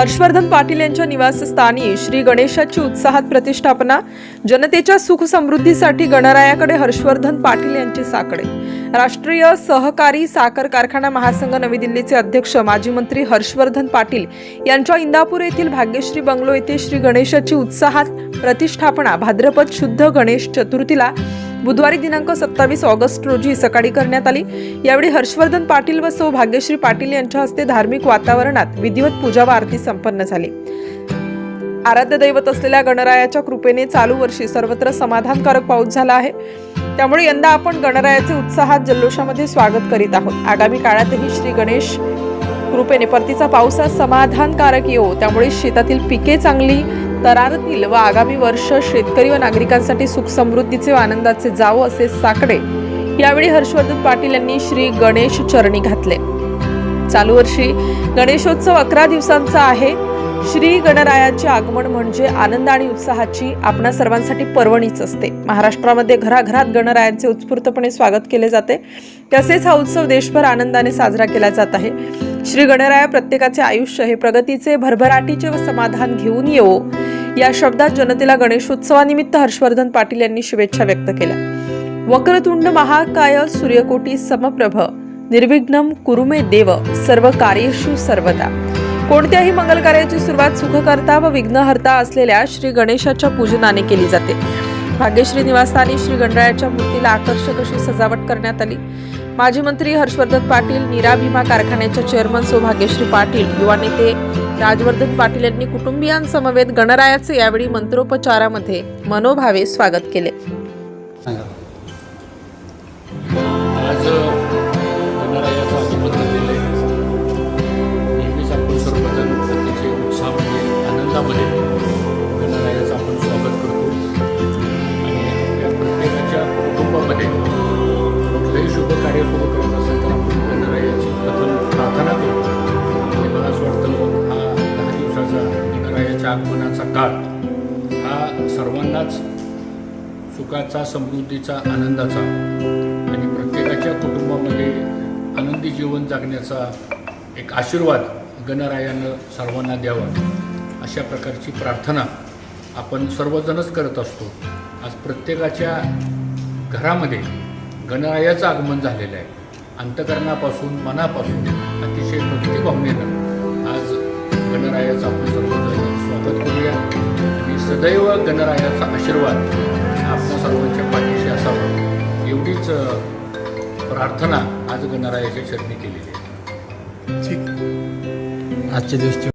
हर्षवर्धन पाटील यांच्या निवासस्थानी श्री गणेशाची उत्साहात प्रतिष्ठापना जनतेच्या सुख समृद्धीसाठी गणरायाकडे हर्षवर्धन पाटील यांचे साकडे. राष्ट्रीय सहकारी साखर कारखाना महासंघ नवी दिल्लीचे अध्यक्ष माजी मंत्री हर्षवर्धन पाटील यांच्या इंदापूर येथील भाग्यश्री बंगलो येथे श्री गणेशाची उत्साहात प्रतिष्ठापना भाद्रपद शुद्ध गणेश चतुर्थीला बुधवारी दिनांक सत्तावीस ऑगस्ट रोजी सकाळी करण्यात आली. यावेळी हर्षवर्धन पाटील व सौ भाग्यश्री पाटील यांच्या हस्ते धार्मिक वातावरणात विधिवत पूजा व आरती संपन्न झाली. आराध्य दैवत असलेल्या गणरायाच्या कृपेने चालू वर्षी सर्वत्र समाधानकारक पाऊस झाला आहे. त्यामुळे यंदा आपण गणरायाचे उत्साहात जल्लोषामध्ये स्वागत करीत आहोत. आगामी काळातही श्री गणेश कृपेने परतीचा पावसात समाधानकारक येऊ त्यामुळे शेतातील पिके चांगली तरारतील व आगामी वर्ष शेतकरी व नागरिकांसाठी सुख समृद्धीचे व आनंदाचे जावो असे साकडे. यावेळी हर्षवर्धन पाटील यांनी श्री गणेश चरणी घातले. चालू वर्षी गणेशोत्सव अकरा दिवसांचा आहे. श्री गणरायाचे आगमन म्हणजे आनंद आणि उत्साहाची आपणा सर्वांसाठी पर्वणीच असते. महाराष्ट्रामध्ये घराघरात गणरायांचे उत्स्फूर्तपणे स्वागत केले जाते. तसेच हा उत्सव देशभर आनंदाने साजरा केला जात आहे. श्री गणराया प्रत्येकाचे आयुष्य हे प्रगतीचे भरभराटीचे व समाधान घेऊन येवो. या शब्दात जनतेला गणेशोत्सवानिमित्त हर्षवर्धन पाटील यांनी शुभेच्छा व्यक्त केल्या. वक्रतुंड महाकाय सूर्यकोटी समप्रभ निर्विघ्नम कुरुमे देव सर्व कार्येषु सर्वदा. कोणत्याही मंगल कार्याची सुरुवात सुखकर्ता व विघ्नहर्ता असलेल्या श्री गणेशाच्या पूजनाने केली जाते. भाग्यश्री निवासस्थानी श्री गणरायाच्या मूर्तीला आकर्षक अशी सजावट करण्यात आली. माजी मंत्री हर्षवर्धन पाटील नीरा भीमा कारखान्याच्या चेअरमन सौ भाग्यश्री पाटील युवा नेते राजवर्धन पाटील यांनी कुटुंबियांसमवेत गणरायाचे यावेळी मंत्रोपचारामध्ये मनोभावे स्वागत केले. आज आगमनाचा काळ हा सर्वांनाच सुखाचा समृद्धीचा आनंदाचा आणि प्रत्येकाच्या कुटुंबामध्ये आनंदी जीवन जगण्याचा एक आशीर्वाद गणरायानं सर्वांना द्यावा. अशा प्रकारची प्रार्थना आपण सर्वजणच करत असतो. आज प्रत्येकाच्या घरामध्ये गणरायाचं आगमन झालेलं आहे. अंतकरणापासून मनापासून अतिशय भक्तीभावनेनं आज गणरायाचा आपण सर्वजण सदैव गणरायाचा आशीर्वाद आपल्या सर्वांच्या पाठीशी असावा. एवढीच प्रार्थना आज गणरायाच्या चरणी केलेली आहे. आजच्या दिवसची